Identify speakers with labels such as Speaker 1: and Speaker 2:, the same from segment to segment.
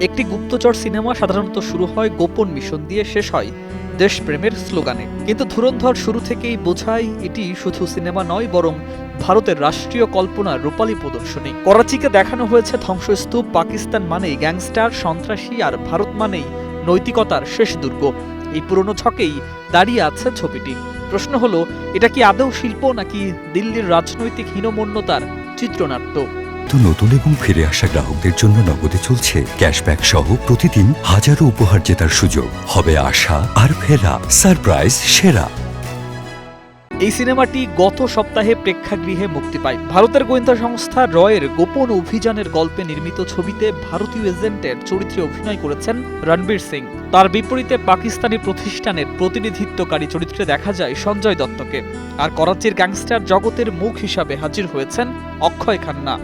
Speaker 1: একটি গুপ্তচর সিনেমা সাধারণত শুরু হয় গোপন মিশন দিয়ে শেষ হয় দেশপ্রেমের স্লোগানে। কিন্তু ধুরন্ধর শুরু থেকেই বোঝায় এটি শুধু সিনেমা নয়, বরং ভারতের রাষ্ট্রীয় কল্পনার রূপালী প্রদর্শনী। করাচিকে দেখানো হয়েছে ধ্বংসস্তূপ, পাকিস্তান মানেই গ্যাংস্টার, সন্ত্রাসী, আর ভারত মানেই নৈতিকতার শেষ দুর্গ। এই পুরনো ছকেই দাঁড়িয়ে আছে ছবিটি। প্রশ্ন হলো, এটা কি আদৌ শিল্প নাকি দিল্লির রাজনৈতিক হীনমন্যতার চিত্রনাট্য?
Speaker 2: তো নতুন এবং ফিরে আসা গ্রাহকদের জন্য নগদে চলছে ক্যাশব্যাক সহ প্রতিদিন হাজারো উপহার জেতার সুযোগ। হবে আশা আর ফেরা। সারপ্রাইজ, সেরা।
Speaker 1: এই সিনেমাটি গত সপ্তাহে প্রেক্ষাগৃহে মুক্তি পায়। ভারতের গোয়েন্দা সংস্থা রয়ের গোপন অভিযানের গল্পে নির্মিত ছবিতে ভারতীয় এজেন্টের চরিত্রে অভিনয় করেছেন রণবীর সিং। তার বিপরীতে পাকিস্তানি প্রতিষ্ঠানের প্রতিনিধিত্বকারী চরিত্রে দেখা যায় সঞ্জয় দত্তকে। আর করাচির গ্যাংস্টার জগতের মুখ হিসাবে হাজির হয়েছেন অক্ষয় খান্না।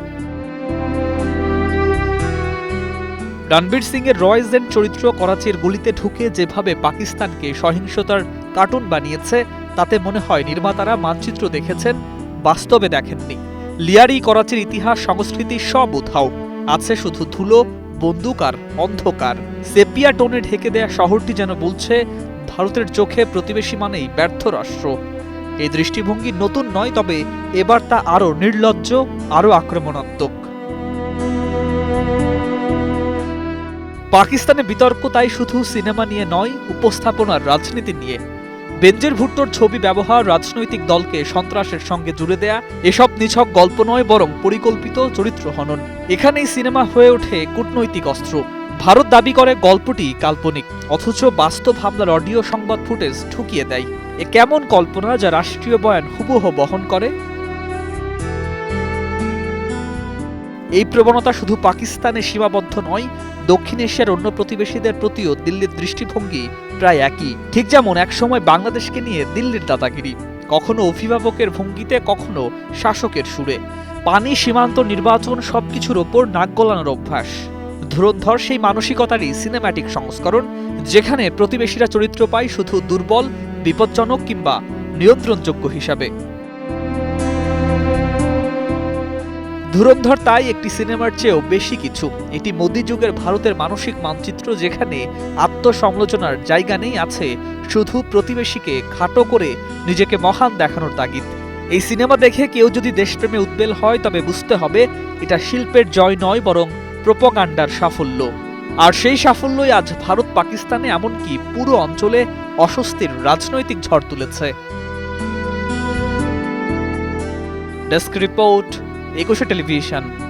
Speaker 1: রণবীর সিং এর রয় এজেন্ট চরিত্র করাচির গলিতে ঢুকে যেভাবে পাকিস্তানকে সহিংসতার কার্টুন বানিয়েছে, তাতে মনে হয় নির্মাতারা মানচিত্র দেখেছেন, বাস্তবে দেখেননি। লিয়ারি করাচির ইতিহাস, সংস্কৃতি সব উধাও। আছে শুধু ধুলো, বন্দুক আর অন্ধকার। সেপিয়া টোনে ঢেকে দেয়া শহরটি যেন বলছে, ভারতের চোখে প্রতিবেশী মানেই ব্যর্থ রাষ্ট্র। এই দৃষ্টিভঙ্গি নতুন নয়, তবে এবার তা আরও নির্লজ্জ, আরও আক্রমণাত্মক। পাকিস্তানে বিতর্ক তাই শুধু সিনেমা নিয়ে নয় উপস্থাপনার রাজনীতি নিয়ে। বেঞ্জের ভুট্টোর ছবি ব্যবহার রাজনৈতিক দলকে সন্ত্রাসের সঙ্গে জুড়ে দেয়া, এসব নিছক গল্প নয়, বরং পরিকল্পিত চরিত্র হনন। এখানেই সিনেমা হয়ে ওঠে কূটনৈতিক অস্ত্র। ভারত দাবি করে গল্পটি কাল্পনিক, অথচ বাস্তব হামলার অডিও সংবাদ ফুটেজ ঠুকিয়ে দেয়। এ কেমন কল্পনা যা রাষ্ট্রীয় বয়ান হুবহ বহন করে? এই প্রবণতা শুধু পাকিস্তানে সীমাবদ্ধ নয়, দক্ষিণ এশিয়ার অন্য প্রতিবেশীদের প্রতিও দিল্লির দৃষ্টিভঙ্গি প্রায় একই। ঠিক যেমন একসময় বাংলাদেশকে নিয়ে দিল্লির দাদাগিরি, কখনো অভিভাবকের ভঙ্গিতে, কখনো শাসকের সুরে। পানি, সীমান্ত নির্বাচন সবকিছুর ওপর নাক গলানোর অভ্যাস। ধুরন্ধর সেই মানসিকতারই সিনেম্যাটিক সংস্করণ, যেখানে প্রতিবেশীরা চরিত্র পায় শুধু দুর্বল, বিপজ্জনক কিংবা নিয়ন্ত্রণযোগ্য হিসাবে। ধুরন্ধর তাই একটি সিনেমার চেয়েও বেশি কিছু। এটি মোদি যুগের ভারতের মানসিক মানচিত্র যেখানে আত্মসমালোচনার জায়গা নেই আছে শুধু প্রতিবেশীকে খাটো করে নিজেকে মহান দেখানোর তাগিদ। এই সিনেমা দেখে কেউ যদি দেশপ্রেমে উদ্বেল হয়, তবে বুঝতে হবে এটা শিল্পের জয় নয়, বরং প্রোপগান্ডার সাফল্য। আর সেই সাফল্যই আজ ভারত পাকিস্তানে এমনকি পুরো অঞ্চলে অস্বস্তির রাজনৈতিক ঝড় তুলেছে। Desk report Ekushey television.